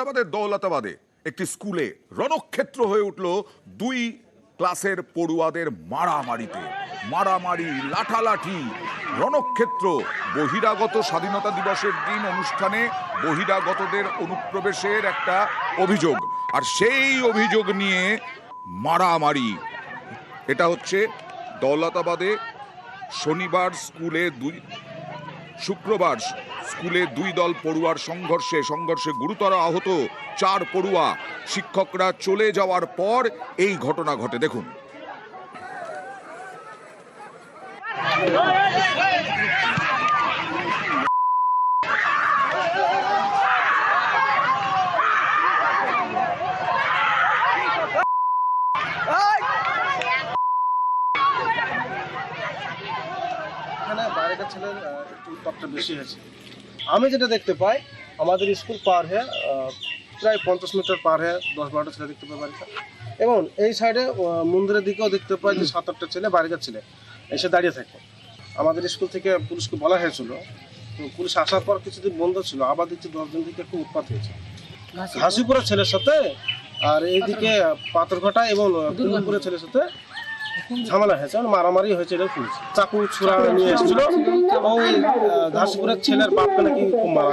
মুর্শিদাবাদের দৌলতাবাদে একটি স্কুলে রণক্ষেত্র হয়ে উঠল দুই ক্লাসের পড়ুয়াদের মারামারিতে। মারামারি, লাঠালাঠি। রণক্ষেত্র, বহিরাগত স্বাধীনতা দিবসের দিন অনুষ্ঠানে বহিরাগতদের অনুপ্রবেশের একটা অভিযোগ। আর সেই অভিযোগ নিয়ে মারামারি। এটা হচ্ছে দৌলতাবাদে শনিবার স্কুলে দুই শুক্রবার স্কুলে দুই দল পড়ুয়ার সংঘর্ষে সংঘর্ষে গুরুতর আহত চার পড়ুয়া। শিক্ষকরা চলে যাওয়ার পর এই ঘটনা ঘটে। দেখুন। ছেলের একটু উত্তাপটা বেশি হয়েছে। আমি যেটা দেখতে পাই আমাদের স্কুল পার হয়ে প্রায় পঞ্চাশ মিটার পার হয়ে দশ বারোটা ছেলে দেখতে পাই বাড়িতে। এবং এই সাইডে মন্দিরের দিকেও দেখতে পাই যে সাত আটটা ছেলে বাইরেকার ছেলে এসে দাঁড়িয়ে থাকে। আমাদের স্কুল থেকে পুলিশকে বলা হয়েছিল তো পুলিশ আসার পর কিছুদিন বন্ধ ছিল আবার দেখছি দশজন থেকে খুব উৎপাত হয়েছে। হাসিপুরের ছেলের সাথে আর এইদিকে পাথরঘাটা এবং কুলপুরের ছেলের সাথে ঝামেলা হয়েছে মানে মারামারি হয়েছে এটা শুনছি চাকু ছুরা নিয়ে এসেছিল। ওই ঘাসপুরের ছেলের বাপকে নাকি মারা